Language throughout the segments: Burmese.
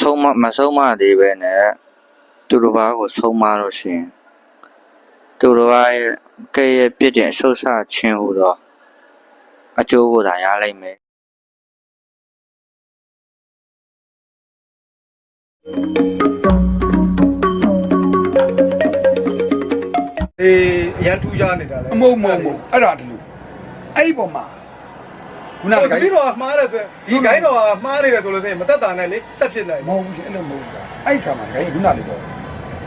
ဆုံးမမဆုံးမသေးပဲနဲ့သူတစ်ပါးကိုဆုံးမလို့ရှိရင်သူတစ်ပါးရဲ့ကဲ့ရဲ့ပြစ်တင်ဆုတ်ဆခြင်းဟူသောအကျိုးကိုသာရလိမ့်မယ်အေးအရန်ထူးကြနေတာလေအမုံမုံမုံအဲ့ဒါတလူအဲ့ဒီပုံမှာ ခုနကဟိုဒီတော့မှားတယ်ဆိုဒီဂိုင်းတော့မှားနေတယ်ဆိုလို့ဆိုရင်မတက်တာနဲ့လေဆက်ဖြစ်နိုင်မဟုတ်ဘူးအဲ့လိုမဟုတ်ဘူးအဲ့ဒီခါမှာတကယ်ခုနလေးပေါ့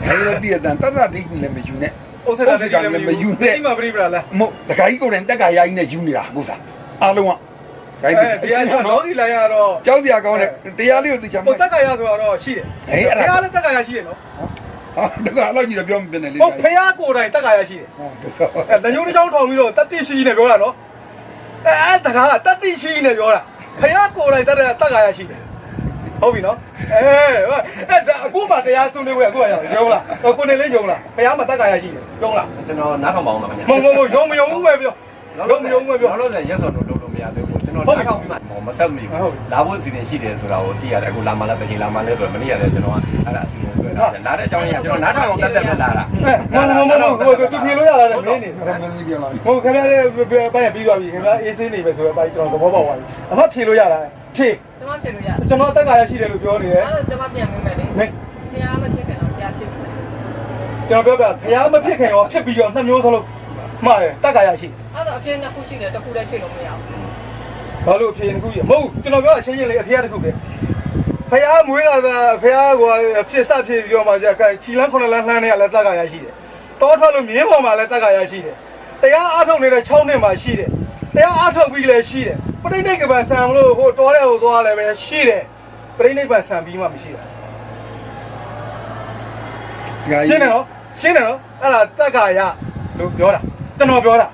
အဲ့ဒီတည်းတန်တတရဒိတ်လည်းမယူနဲ့ဥစ္စာတက်တယ်လည်းမယူနဲ့ဒီမှာပြိပလာလားမဟုတ်တခါကြီးကိုယ်တိုင်တက်ကရာကြီးနဲ့ယူနေတာကိုစားအားလုံးကဂိုင်းအဲတတရားကလောကီလာရတော့ကြောက်စရာကောင်းတဲ့တရားလေးကိုသိချင်ဟိုမှာတက်ကရဆိုတော့ရှိတယ်တရားလည်းတက်ကရရှိတယ်နော်ဟာတကအဲ့လိုကြီးတော့ပြောမပြနဲ့လေဟုတ်ဖះကိုယ်တိုင်တက်ကရရှိတယ်ဟာတကအဲတညိုးတစ်ချောင်းထောင်ပြီးတော့တတိရှိရှိနဲ့ပြောတာနော် အဲအဲတကားတတိရှိရှိနဲ့ပြောတာဖះကိုယ်တိုင်တက်တဲ့တက်ကရရှိတယ်ဟုတ်ပြီနော်အဲအဲအခုမှတရားဆွနေဝဲအခုကရရုံလားကိုနေလေးရုံလားဖះမှာတက်ကရရှိတယ်ရုံလားကျွန်တော်နားထောင်ပါအောင်ပါခင်ဗျာမဟုတ်မဟုတ်ရုံမရုံဘူးပဲပြောရုံမရုံဘူးပဲပြော လောလောဆယ်ရက်စော်လို့လုပ်လို့ မရသေးဘူးကျွန်တော်နားထောင်ပြီးမှမဆက်မိဘူးလာဖို့အစီအစဉ်ရှိတယ်ဆိုတာကိုသိရတယ်အခုလာမှလည်းတစ်ချိန်လာမှလည်းဆိုတော့မနေ့ကလည်းကျွန်တော်ကအဲ့ဒါအစီအစဉ်ဆွဲတာလာတဲ့အကြောင်းရင်းကကျွန်တော်နားထောင်အောင်တက်တက်ပဲလာတာအဲမဟုတ်မဟုတ်မဟုတ်သူပြေလို့ရတာလေမင်းနေအဲ့ဒါမင်းပြောလာပြီဟုတ်ခင်ဗျားလေးပိုင်းပြီးသွားပြီခင်ဗျားအေးစင်းနေပဲဆိုတော့ပိုင်းကျွန်တော်သဘောပေါက်သွားပြီအမဖြေလို့ရတာဖြေကျမဖြစ်လို့ရတယ်ကျွန်တော်တက်ကရရှိတယ်လို့ပြောနေတယ်အဲ့တော့ကျမပြန်မိမယ်လေမင်းဖះမဖြစ်ခင်တော့ဖះဖြစ်မယ်ကျွန်တော်ပြောပြဖះမဖြစ်ခင်ရောဖြစ်ပြီးတော့နှစ်မျိုးစလုံးမှားတယ်တက်ကရရှိအဲ့တော့အဖြစ်နှစ်ခုရှိတယ်တစ်ခုတည်းဖြစ်လို့မရဘူး ဘာလို့အဖြေတစ်ခုရမဟုတ်ကျွန်တော်ပြောအချင်းချင်းလေးအဖြေတစ်ခုပဲဖះမွေးလာတာဖះကဖြစ်စဖြစ်ပြီးတော့မှကြာချီလန်းခုနလန်းလှမ်းနေရလဲတက်ကရရှိတယ်တောထွက်လို့မြင်းပေါ်မှာလဲတက်ကရရှိတယ်တရားအားထုတ်နေတဲ့6နှစ်မှာရှိတယ်တရားအားထုတ်ပြီးလည်းရှိတယ်ပြိဋိကပန်ဆံမလို့ဟိုတောတဲ့ဟိုသွားလည်းပဲရှိတယ်ပြိဋိပန်ဆံပြီးမှမရှိတာဒကာရှကြီးင်းတယ်နော်ရှင်းတယ်နော်အဲ့ဒါတက်ကာယလို့ပြောတာကျွန်တော်ပြောတာ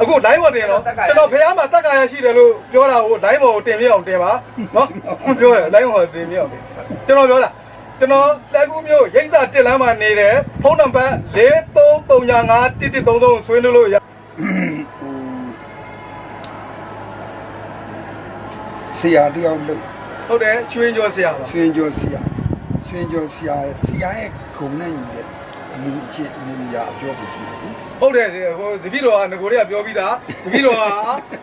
အခု line ပေါ်တင်နော်ကျွန်တော်ဖះမှာတက်ကာယရှိတယ်လို့ပြောတာကို line ပေါ်ကိုတင်ပြအောင်တင်ပါနော်ပြောတယ် line ပေါ်တင်ပြအောင်တင်ကျွန်တော်ပြောတာကျွန်တော်လက်ကူးမျိုးရိတ်တာတက်လမ်းမှာနေတယ်ဖုန်းနံပါတ်43351133ဆွေးနွေးလို့ရဆရာတယောက်လို့ဟုတ်တယ်ရွှေကျော်ဆရာပါရွှင်ကျော်ဆရာရွှင်ကျော်ဆရာရဲ့ဆရာရဲ့ခုံနဲ့ညီတဲ့အမှုအချင်းအမှုရာအပြောဆိုဆရာကို ဟုတ်တယ်ဟိုတပည့်တော်ကငကိုတွေကပြောပြီးသားတပည့်တော်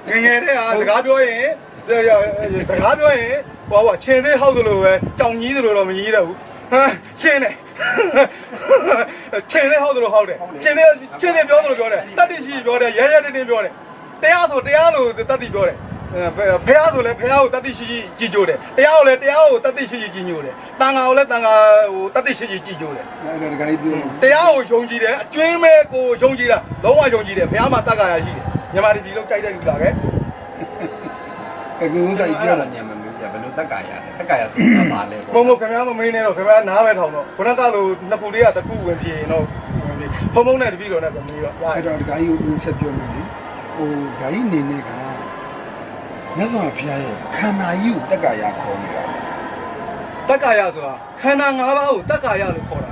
ကငငယ်တဲ့ဟာစကားပြောရင်စကားပြောရင်ဟိုကချင်းသေးဟောက်သလိုပဲကြောင်ကြီးသလိုတော့မကြီးတော့ဘူးဟမ်ချင်းတယ်ချင်းသေးဟောက်သလိုဟောက်တယ်ချင်းသေးချင်းသေးပြောသလိုပြောတယ်တတ္တိရှိပြောတယ်ရဲရဲတင်းတင်းပြောတယ်တရားဆိုတရားလို့တတ္တိပြောတယ် ဖះဆိုလဲဖះကိုတတ္တိရှိရှိကြည်ကြိုးတယ်တရားကိုလဲတရားကိုတတ္တိရှိရှိကြည်ညိုတယ်တန်ဃာကိုလဲတန်ဃာဟိုတတ္တိရှိရှိကြည်ကြိုးတယ်အဲ့ဒါဒကာကြီးပြောတရားကိုယုံကြည်တယ်အကျွင်းမဲ့ကိုယုံကြည်တာလုံးဝယုံကြည်တယ်ဘုရားမှာတက္ကရာရှိတယ်မြန်မာပြည်လုံးကြိုက်တဲ့လူလာခဲ့အခုဦးဆိုင်ပြောတာညံမမျိုးပြဘယ်လိုတက်ကာရလဲတက်ကာရဆိုတာပါလဲဘုံဘုံခင်ဗျားမမင်းနဲ့တော့ခင်ဗျားနားပဲထောင်တော့ခုနကလိုနှစ်ခုလေးကတစ်ခုဝင်ပြေရင်တော့ဘုံဘုံနဲ့တပည့်တော်နဲ့ပဲမီးတော့အဲ့တော့ဒကာကြီးကိုဆက်ပြောမယ်လေဟိုဒကာကြီးနေနေက မြတ်စွာဘုရားရဲ့ခန္ဓာကြီးကိုတက်ကရာခေါ်နေတာတက္ကရာဆိုတာခန္ဓာ၅ပါးကိုတက္ကရာလို့ခေါ်တာ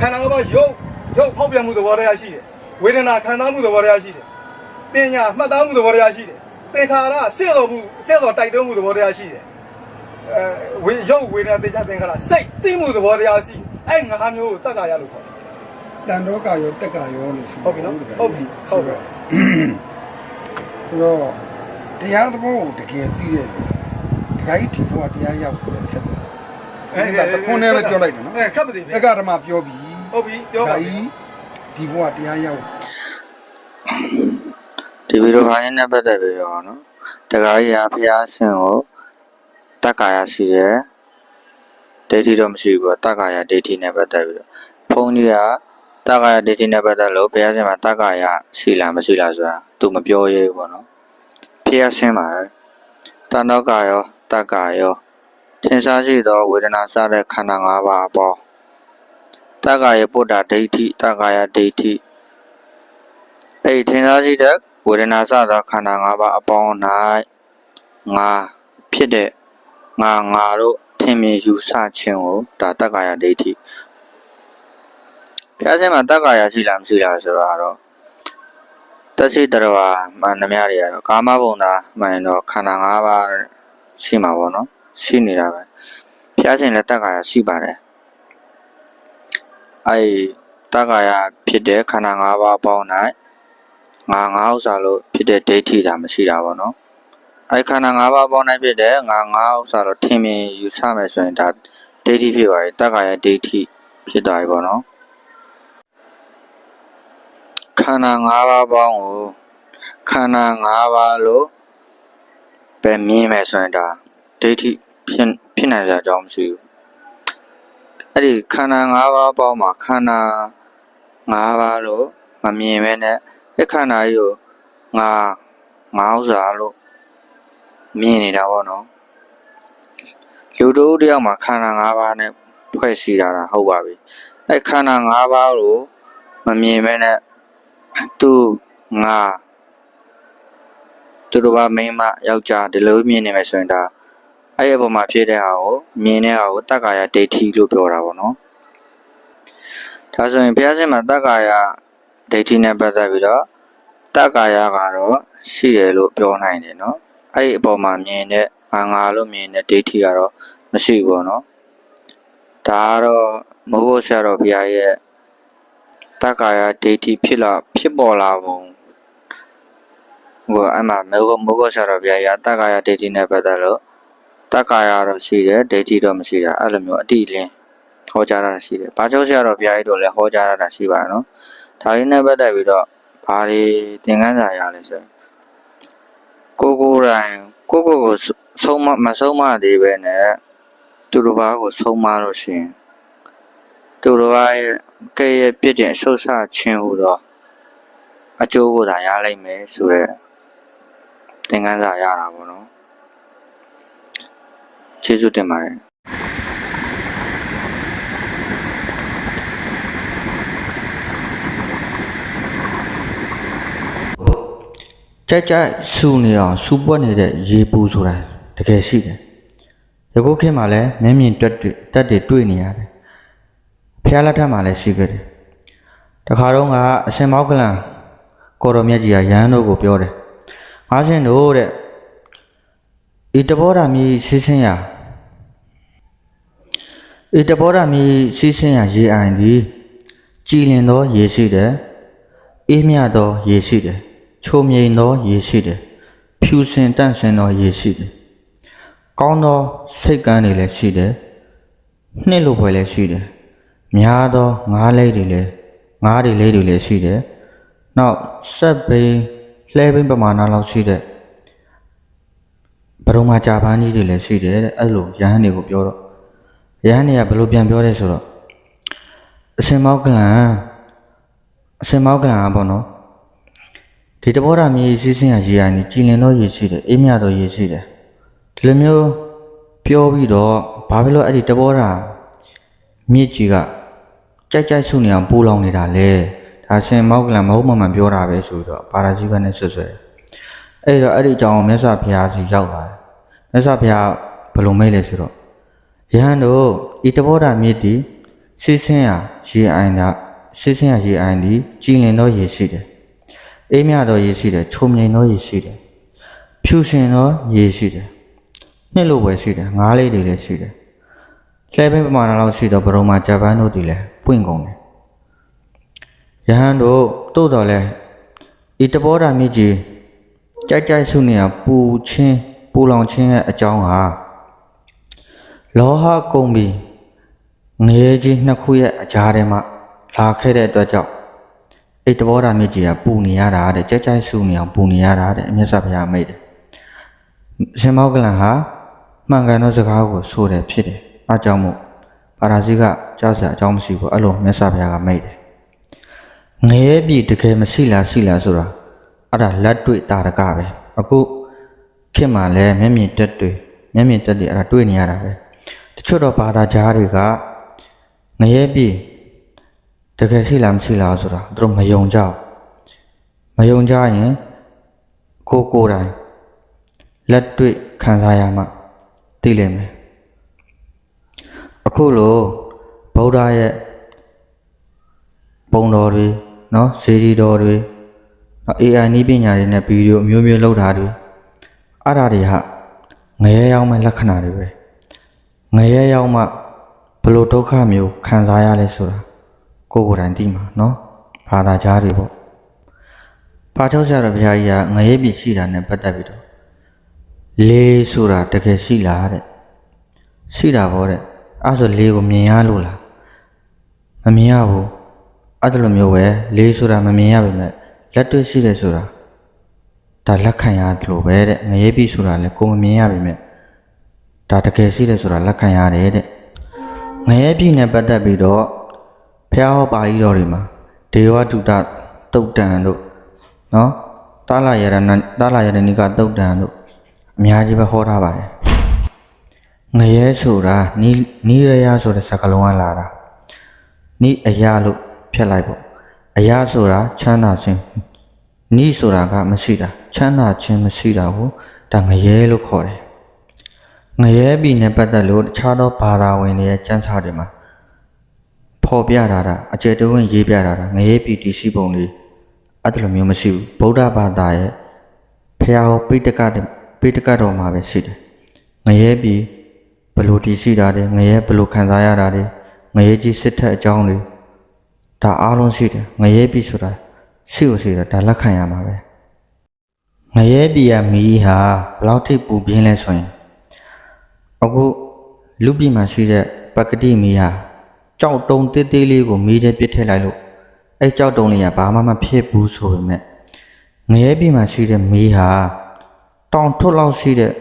ခန္ဓာ၅ပါးရုပ်ရုပ်ဖောက်ပြန်မှုသဘောတရားရှိတယ်ဝေဒနာခံစားမှုသဘောတရားရှိတယ်ပညာမှတ်သားမှုသဘောတရားရှိတယ်သင်္ခါရစေတော်မှုစေတော်တိုက်တွန်းမှုသဘောတရားရှိတယ်အဲဝေရုပ်ဝေဒနာတေချာသင်္ခါရစိတ်သိမှုသဘောတရားရှိအဲ့ငါးမျိုးကိုတက္ကရာလို့ခေါ်တယ်တန်တော့ကရောတက်ကရောလို့ဆိုဟုတ်ပြီနော်ဟုတ်ပြီဟုတ်ပြီဆိုတော့ တရားသဘောကိုတကယ်သိတဲ့လူဒကာကြီးဒီဘဝတရားရောက်ပြီးတော့ဖြတ်သွားတယ်တခွန်းနဲ့ပဲပြောလိုက်တယ်နော်အဲခပ်ပါသေးတဗျက္ကဓမ္မပြောပြီးဟုတ်ပြီပြောပါဒကာပြီကြီးဒီဘဝတရားရောက်ဒီဗီဒီယိုဖိုင်နဲ့ပတ်သက်ပြီးတော့နော်တခါကြီးကဖျားဆင်ကိုတက္ကာယရှိတယ်ဒိဋ္ဌိတော့မရှိဘူးပေါ့တက္ကာယဒိဋ္ဌိနဲ့ပတ်သက်ပြီးတော့ဘုန်းကြီးကတက္ကာယဒိဋ္ဌိနဲ့ပတ်သက်လို့ဘုရားရှင်မှာတက္ကာယရှိလားမရှိလားဆိုတာသူမပြောရဲဘူးပေါ့နော် ဖျားဆင်ပါတယ်တဏ္ဍကရောတက္ကာယောထင်ရှားရှိသောဝေဒနာစတဲ့ခန္ဓာ၅ပါးအပေါ်တက္ကာယပုဒ္ဒဒိဋ္ဌိတက္ကာယဒိဋ္ဌိအဲ့ဒီထင်ရှားရှိတဲ့ဝေဒနာစသောခန္ဓာ၅ပါးအပေါင်း၌ငါဖြစ်တဲ့ငါငါတို့ထင်မြင်ယူဆခြင်းကိုဒါတက္ကာယဒိဋ္ဌိဘုရားရှင်မှာတက္ကာယရှိလားမရှိလားဆိုတော့ တသိတရဝမှန်သမျှတွေကတော့ကာမဘုံသာမှန်ရင်တော့ခန္ဓာ၅ပါးရှိမှာပေါ့နော်ရှိနေတာပဲဘုဖျားရှင်လည်းတက္ကာယရှိပါတယ်အဲ့တက္ကာယဖြစ်တဲ့ခန္ဓာ၅ပါးပေါင်း၌ငါငါဥစ္စာလို့ဖြစ်တဲ့ဒိဋ္ဌိတာမရှိတာပေါ့နော်အဲ့ခန္ဓာ၅ပါးပေါင်း၌ဖြစ်တဲ့ငါငါဥစ္စာလို့ထင်မြင်ယူဆမယ်ဆိုရင်ဒါဒိဋ္ဌိဖြစ်ပါပြီတက္ကာယဒိဋ္ဌိဖြစ်သွားပြီပေါ့နော် ခန္ဓာ၅ပါးပေါင်းကိုခန္ဓာ၅ပါးလို့ပဲမြင်မယ်ဆိုရင်ဒါဒိဋ္ဌိဖြစ်ဖြစ်နိုင်ကြအကြောင်းမရှိဘူးအဲ့ဒီခန္ဓာ၅ပါးပေါင်းမှာခန္ဓာ၅ပါးလို့မမြင်ပဲနဲ့အဲ့ခန္ဓာကြီးကိုငါငါဥစ္စာလို့မြင်နေတာပေါ့နော်လူတို့တယောက်မှာခန္ဓာ၅ပါးနဲ့ဖွဲ့စည်းထားတာဟုတ်ပါပြီအဲ့ခန္ဓာ၅ပါးကိုမမြင်ပဲနဲ့ သူငါသူတို့ကမိန်းမယောက်ျားဒီလိုမြင်နေမယ်ဆိုရင်ဒါအဲ့ဒီအပေါ်မှာဖြစ်တဲ့ဟာကိုမြင်တဲ့ဟာကိုတက္ကာယဒိဋ္ဌိလို့ပြောတာပေါ့နော်ဒါဆိုရင်ဘုရားရှင်မှာတက္ကာယဒိဋ္ဌိနဲ့ပတ်သက်ပြီးတော့တက္ကာယကတော့ရှိတယ်လို့ပြောနိုင်တယ်နော်အဲ့ဒီအပေါ်မှာမြင်တဲ့ငါငါလို့မြင်တဲ့ဒိဋ္ဌိကတော့မရှိဘူးပေါ့နော်ဒါကတော့မိုးဘုဆရာတော်ဘုရားရဲ့ တက္ကာယဒိဋ္ဌိဖြစ်လာဖြစ်ပေါ်လာပုံဟိုအမှမေဂမိုးဘုဆရာတော်ဘုရားရဲ့တက္ကာယဒိဋ္ဌိနဲ့ပတ်သက်လို့တက္ကာယတော့ရှိတယ်ဒိဋ္ဌိတော့မရှိတာအဲ့လိုမျိုးအတိအလင်းဟောကြားတာရှိတယ်။ဘာချုပ်ဆရာတော်ဘုရားကြီးတို့လည်းဟောကြားတာရှိပါနော်။ဒါလေးနဲ့ပတ်သက်ပြီးတော့ဘာတွေသင်ခန်းစာရလဲဆိုရင်ကိုကိုယ်တိုင်ကိုကိုကိုဆုံးမမဆုံးမသေးပဲနဲ့သူတို့ဘာကိုဆုံးမလို့ရှိရင်သူတို့ဘာရဲ့ ကဲ့ရဲ့ပြစ်တင်ဆုတ်ဆခြင်းဟူတော့အကျိုးကိုသာရလိုက်မယ်ဆိုတော့သင်ခန်းစာရတာပေါ့နော်ကျေးဇူးတင်ပါတယ်ကြိုက်ကြိုက်စူနေအောင်စူပွက်နေတဲ့ရေပူဆိုတာတကယ်ရှိတယ်။ယခုခေတ်မှာလည်းမျက်မြင်တက်တွေတက်တွေတွေ့နေရတယ်။ ဖျားလက်ထက်မှာလည်းရှိခဲ့တယ်။တခါတော့ကအရှင်မောက်ကလန်ကိုရောမြတ်ကြီးကရဟန်းတို့ကိုပြောတယ်။အားရှင်တို့တဲ့ဤတဘောဓာမီရှိစင်းရာဤတဘောဓာမီရှိစင်းရာရေအိုင်သည်ကြည်လင်သောရေရှိတယ်။အေးမြသောရေရှိတယ်။ချိုမြိန်သောရေရှိတယ်။ဖြူစင်တန့်စင်သောရေရှိတယ်။ကောင်းသောစိတ်ကန်းတွေလည်းရှိတယ်။နှစ်လိုပွဲလည်းရှိတယ်။ များသောငါးလေးတွေလည်းငါးတွေလေးတွေလည်းရှိတယ်။နောက်ဆက်ဘိန်းလှဲဘိန်းပမာဏလောက်ရှိတဲ့ဘရုံမာကြာပန်းကြီးတွေလည်းရှိတယ်တဲ့အဲ့လိုရဟန်းတွေကိုပြောတော့ရဟန်းတွေကဘယ်လိုပြန်ပြောလဲဆိုတော့အရှင်မောကလန်အရှင်မောကလန်ကပေါ့နော်ဒီတဘောဓာမြေစီးစင်းရရေအိုင်ကြီးကြည်လင်တော့ရေရှိတယ်အေးမြတော့ရေရှိတယ်ဒီလိုမျိုးပြောပြီးတော့ဘာဖြစ်လို့အဲ့ဒီတဘောဓာမြစ်ကြီးက ကြိုက်ကြိုက်ဆုနေအောင်ပူလောင်နေတာလဲဒါရှင်မောကလန်မဟုတ်မှမှန်ပြောတာပဲဆိုပြီးတော့ပါရာဇီကနဲ့ဆွဆွဲတယ်အဲ့တော့အဲ့ဒီအကြောင်းကိုမြတ်စွာဘုရားစီရောက်သွားတယ်မြတ်စွာဘုရားဘယ်လိုမိတ်လဲဆိုတော့ယဟန်တို့ဤတဘောဓာမြစ်တီစီးစင်းရရေအိုင်တာစီးစင်းရရေအိုင်ဒီကြည်လင်တော့ရေရှိတယ်အေးမြတော့ရေရှိတယ်ချုံမြိန်တော့ရေရှိတယ်ဖြူရှင်တော့ရေရှိတယ်နှစ်လိုပဲရှိတယ်ငါးလေးတွေလည်းရှိတယ် လှဲပင်းပမာဏလောက်ရှိတော့ဘရုံမှာဂျပန်တို့တည်လဲပွင့်ကုန်တယ်ယဟန်တို့တို့တော်လဲဤတဘောဓာမြစ်ကြီးကြိုက်ကြိုက်ဆုနေရပူချင်းပူလောင်ချင်းရဲ့အကြောင်းဟာလောဟကုံပြီးငရေကြီးနှစ်ခုရဲ့အကြားထဲမှာလာခဲ့တဲ့အတွက်ကြောင့်အဲ့တဘောဓာမြစ်ကြီးကပူနေရတာတဲ့ကြက်ကြိုက်ဆုနေအောင်ပူနေရတာတဲ့အမြတ်စွာဘုရားမိတ်တယ်ရှင်မောကလန်ဟာမှန်ကန်သောစကားကိုဆိုတယ်ဖြစ်တယ် အဲကြောင့်မို့ပါရာဇိကကြောက်စရာအကြောင်းမရှိဘူးအဲ့လိုမြတ်စွာဘုရားကမိတ်တယ်ငရေပြီတကယ်မရှိလားရှိလားဆိုတာအဲ့ဒါလက်တွေ့တာရကပဲအခုခင်မှာလဲမျက်မြင်တက်တွေမျက်မြင်တက်တွေအဲ့ဒါတွေ့နေရတာပဲတချို့တော့ဘာသာကြားတွေကငရဲပြီတကယ်ရှိလားမရှိလားဆိုတာသူတို့မယုံကြဘူးမယုံကြရင်ကိုယ်ကိုယ်တိုင်လက်တွေ့ခံစားရမှသိလိမ့်မယ် အခုလိုဗုဒ္ဓရဲ့ပုံတော်တွေနော်ဇေဒီတော်တွေနော် AI နည်းပညာတွေနဲ့ဗီဒီယိုအမျိုးမျိုးလောက်တာတွေအဲ့ဒါတွေဟာငရဲရောက်မဲ့လက္ခဏာတွေပဲငငရဲရောက်မှဘလို့ဒုက္ခမျိုးခံစားရလဲဆိုတာကိုယ်ကိုယ်တိုင်သိမှာနော်ဘာသာကြားတွေပေါ့ပါချုပ်ဆရာတော်ဘုရားကြီးကငရဲပြည်ရှိတာနဲ့ပတ်သက်ပြီးတော့လေးဆိုတာတကယ်ရှိလားတဲ့ရှိတာပေါ့တဲ့ အဲ့ဆိုလေးကိုမြင်ရလို့လားမမြင်ရဘူးအဲ့ဒါလိုမျိုးပဲလေးဆိုတာမမြင်ရပါနဲ့လက်တွေ့ရှိတယ်ဆိုတာဒါလက်ခံရတယ်လို့ပဲတဲ့ငရဲပြည်ဆိုတာလည်းကိုယ်မမြင်ရပါနဲ့ဒါတကယ်ရှိတယ်ဆိုတာလက်ခံရတယ်တဲ့ငရဲပြည်နဲ့ပတ်သက်ပြီးတော့ဖះဟောပါဠိတော်တွေမှာဒေဝတုတတုတ်တန်တို့နော်တာလာယရဏတာလာယရဏိကတုတ်တန်တို့အများကြီးပဲဟောထားပါတယ် ငရဲဆိုတာနီးနီးရရဆိုတဲ့စကားလုံးကလာတာနီးအရာလို့ဖြတ်လိုက်ပေါ့အရာဆိုတာချမ်းသာခြင်းနီးဆိုတာကမရှိတာချမ်းသာခြင်းမရှိတာကိုဒါငရဲလို့ခေါ်တယ်ငရဲပြည်နဲ့ပတ်သက်လို့တခြားသောဘာသာဝင်တွေရဲ့စံစာတွေမှာဖော်ပြထားတာအကျေတဝင်းရေးပြထားတာငရဲပြည်တည်ရှိပုံလေးအဲ့ဒါလိုမျိုးမရှိဘူးဗုဒ္ဓဘာသာရဲ့ဖျားဟောပိဋကတဲ့ပိဋကတော်မှာပဲရှိတယ်ငရဲပြည် ဘယ်လို့တည်ရှိတာတွေငရဲဘယ်လို့ခံစားရတာတွေငရဲကြီးစစ်ထက်အကြောင်းတွေဒါအားလုံးရှိတယ်ငရဲပြည်ဆိုတာရှိကိုရှိတယ်ဒါလက်ခံရမှာပဲငရဲပြည်ကမီးဟာဘယ်လောက်ထိပူပြင်းလဲဆိုရင်အခုလူပြည်မှာရှိတဲ့ပကတိမီးဟာကြောက်တုံတေးသေးလေးကိုမီးထဲပစ်ထည့်လိုက်လို့အဲကြောက်တုံလေးကဘာမှမဖြစ်ဘူးဆိုပေမဲ့ငရဲပြည်မှာရှိတဲ့မီးဟာတောင်ထွတ်လောက်ရှိတဲ့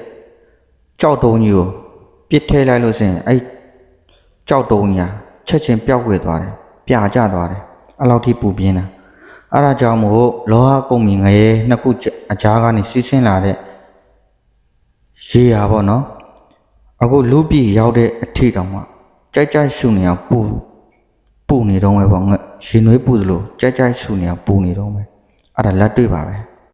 ကြောက်တုံကြီးကို ပစ်ထည့်လိုက်လို့ဆိုရင်အဲကြောက်တုံကြီးဟာချက်ချင်းပျောက်ကွယ်သွားတယ်ပြာကျသွားတယ်အဲ့လောက်ထိပူပြင်းတာအဲ့ဒါကြောင့်မို့လောဟကုံမီငရဲနှစ်ခုအကြားကနေစီးဆင်းလာတဲ့ရေဟာပေါ့နော်အခုလူပြည်ရောက်တဲ့အထိတောင်မှကြိုက်ကြိုက်ရှုနေအောင်ပူပူနေတော့ပဲပေါ့ငါရှင်နွေးပူသလိုကြိုက်ကြိုက်ရှုနေအောင်ပူနေတော့ပဲအဲ့ဒါလက်တွေ့ပါပဲ